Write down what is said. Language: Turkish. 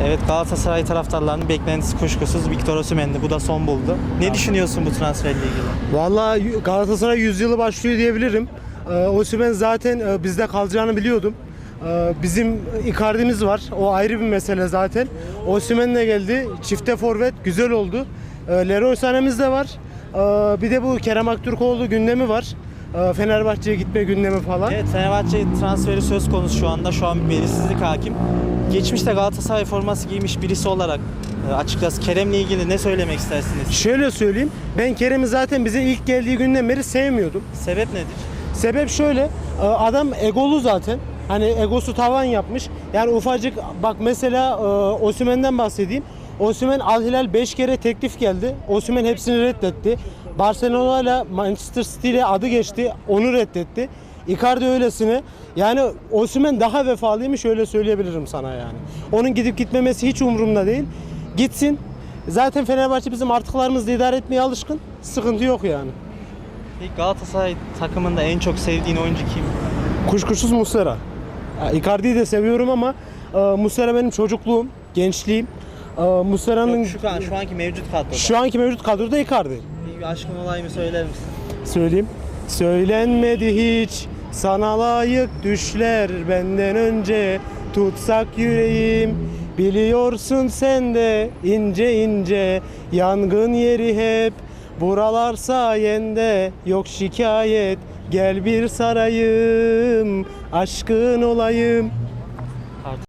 Evet Galatasaray taraftarlarının beklentisi kuşkusuz Victor Osimhen'di. Bu da son buldu. Ne düşünüyorsun bu transferle ilgili? Vallahi Galatasaray yüzyılı başlıyor diyebilirim. Ee, Osimhen zaten e, bizde kalacağını biliyordum. Ee, bizim Icardi'miz var. O ayrı bir mesele zaten. Osimhen de geldi. Çifte forvet güzel oldu. Ee, Leroy Sané'miz de var. Ee, bir de bu Kerem Aktürkoğlu gündemi var. Ee, Fenerbahçe'ye gitme gündemi falan. Evet Fenerbahçe transferi söz konusu şu anda. Şu an belirsizlik hakim. Geçmişte Galatasaray forması giymiş birisi olarak e, açıkçası Kerem'le ilgili ne söylemek istersiniz? Şöyle söyleyeyim. Ben Kerem'i zaten bize ilk geldiği günden beri sevmiyordum. Sebep nedir? Sebep şöyle, e, adam egolu zaten. Hani egosu tavan yapmış. Yani ufacık bak mesela e, Osimhen'den bahsedeyim. Osimhen Al Hilal 5 kere teklif geldi. Osimhen hepsini reddetti. Barcelona ile Manchester City ile adı geçti. Onu reddetti. Icardi öylesine. Yani Osimhen daha vefalıymış öyle söyleyebilirim sana yani. Onun gidip gitmemesi hiç umurumda değil. Gitsin. Zaten Fenerbahçe bizim artıklarımızla idare etmeye alışkın. Sıkıntı yok yani. Peki Galatasaray takımında en çok sevdiğin oyuncu kim? Kuşkusuz Muslera. Icardi'yi de seviyorum ama e, Muslera benim çocukluğum, gençliğim. E, Muslera'nın Yok, şu, an, şu anki mevcut kadroda. şu anki mevcut kadroda Icardi. Bir aşkın olayımı söyler misin? Söyleyeyim. Söylenmedi hiç sana layık düşler benden önce tutsak yüreğim biliyorsun sen de ince ince yangın yeri hep buralar sayende yok şikayet gel bir sarayım aşkın olayım